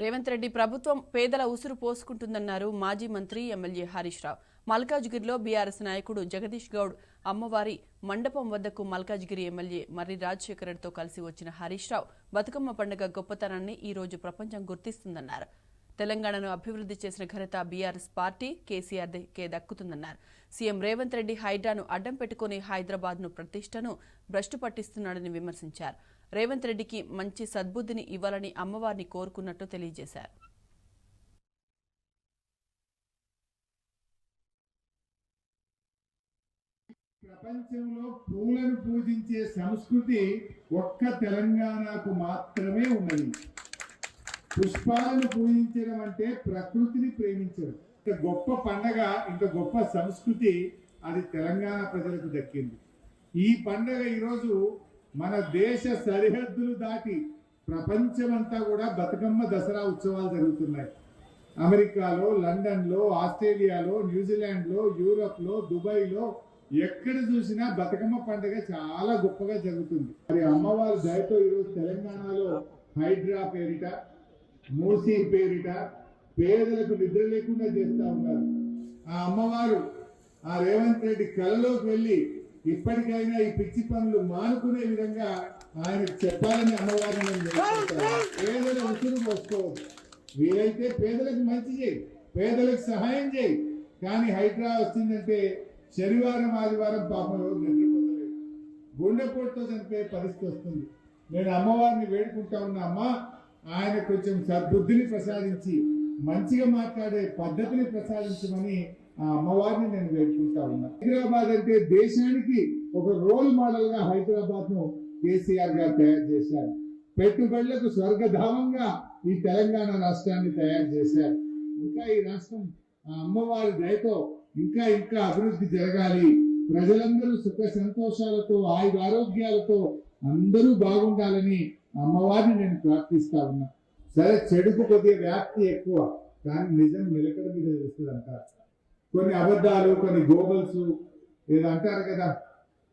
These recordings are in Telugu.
రేవంత్ రెడ్డి ప్రభుత్వం పేదల ఉసురు పోసుకుంటుందన్నారు మాజీ మంత్రి ఎమ్మెల్యే హరీష్ రావు. మల్కాజ్గిరిలో బీఆర్ఎస్ నాయకుడు జగదీష్ గౌడ్ అమ్మవారి మండపం వద్దకు మల్కాజ్గిరి ఎమ్మెల్యే మర్రి రాజశేఖర్ కలిసి వచ్చిన హరీష్ రావు బతుకమ్మ పండుగ గొప్పతనాన్ని ఈ రోజు ప్రపంచం గుర్తిస్తుందన్నారు. తెలంగాణను అభివృద్ధి చేసిన ఘనత బీఆర్ఎస్ పార్టీ కేసీఆర్ కే దక్కుతుందన్నారు. సీఎం రేవంత్ రెడ్డి హైడ్రాను అడ్డం పెట్టుకుని హైదరాబాద్ను ప్రతిష్టను భ్రష్టు పట్టిస్తున్నాడని విమర్శించారు. రేవంత్ రెడ్డికి మంచి సద్బుద్ధిని ఇవ్వాలని అమ్మవారిని కోరుకున్నట్టు తెలియజేశారు. ప్రపంచంలో పూలను పూజించే సంస్కృతి ఒక్క తెలంగాణకు మాత్రమే ఉన్నది. పుష్పాలను పూజించడం అంటే ప్రకృతిని ప్రేమించడం. ఇంత గొప్ప పండగ ఇంత గొప్ప సంస్కృతి అది తెలంగాణ ప్రజలకు దక్కింది. ఈ పండగ ఈరోజు మన దేశ సరిహద్దులు దాటి ప్రపంచమంతా కూడా బతుకమ్మ దసరా ఉత్సవాలు జరుగుతున్నాయి. అమెరికాలో లండన్లో ఆస్ట్రేలియాలో న్యూజిలాండ్లో యూరప్లో దుబాయ్లో ఎక్కడ చూసినా బతుకమ్మ పండుగ చాలా గొప్పగా జరుగుతుంది. మరి అమ్మవారి దయతో ఈరోజు తెలంగాణలో హైడ్రా పేరిట మూసీ పేరిట పేదలకు నిద్ర లేకుండా చేస్తా ఉన్నారు. ఆ అమ్మవారు ఆ రేవంత్ రెడ్డి కళలోకి వెళ్ళి ఇప్పటికైనా ఈ పిచ్చి పనులు మానుకునే విధంగా ఆయనకు చెప్పాలని అమ్మవారిని నేను పేదల ఉసురు పోసుకోవచ్చు వీలైతే పేదలకు మంచి చేయి పేదలకు సహాయం చేయి. కానీ హైడ్రా వచ్చిందంటే శనివారం ఆదివారం పాపం రోజు నిద్రపోతలేదు. గుండెపోటుతో చనిపోయే పరిస్థితి వస్తుంది. నేను అమ్మవారిని వేడుకుంటా ఉన్నా అమ్మ ఆయన కొంచెం సద్బుద్ధిని ప్రసాదించి మంచిగా మాట్లాడే పద్ధతిని ప్రసాదించమని ఆ అమ్మవారిని నేను వేడుకుంటా ఉన్నా. హైదరాబాద్ అంటే దేశానికి ఒక రోల్ మోడల్గా హైదరాబాద్ను కేసీఆర్ గారు తయారు చేశారు. పెట్టుబడులకు స్వర్గధామంగా ఈ తెలంగాణ రాష్ట్రాన్ని తయారు చేశారు. ఇంకా ఈ రాష్ట్రం ఆ అమ్మవారి దయతో ఇంకా ఇంకా అభివృద్ధి జరగాలి. ప్రజలందరూ సుఖ సంతోషాలతో ఆయుధ ఆరోగ్యాలతో అందరూ బాగుండాలని అమ్మవారిని నేను ప్రార్థిస్తా ఉన్నా. సరే చెడుకు కొద్దిగా వ్యాప్తి ఎక్కువ. కానీ నిజం నిలకడ మీద తెలుస్తుంది అంటారు. కొన్ని అబద్ధాలు కొన్ని గోబల్స్ ఏదో అంటారు కదా.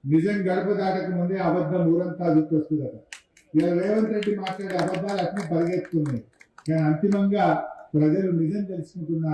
నిజం గడప దాటక ముందే అబద్ధం ఊరంతా గుర్తొస్తుందట. ఇలా రేవంత్ రెడ్డి మాట్లాడే అబద్ధాలు అట్నే పరిగెత్తున్నాయి కానీ అంతిమంగా ప్రజలు నిజం తెలుసుకుంటున్నారు.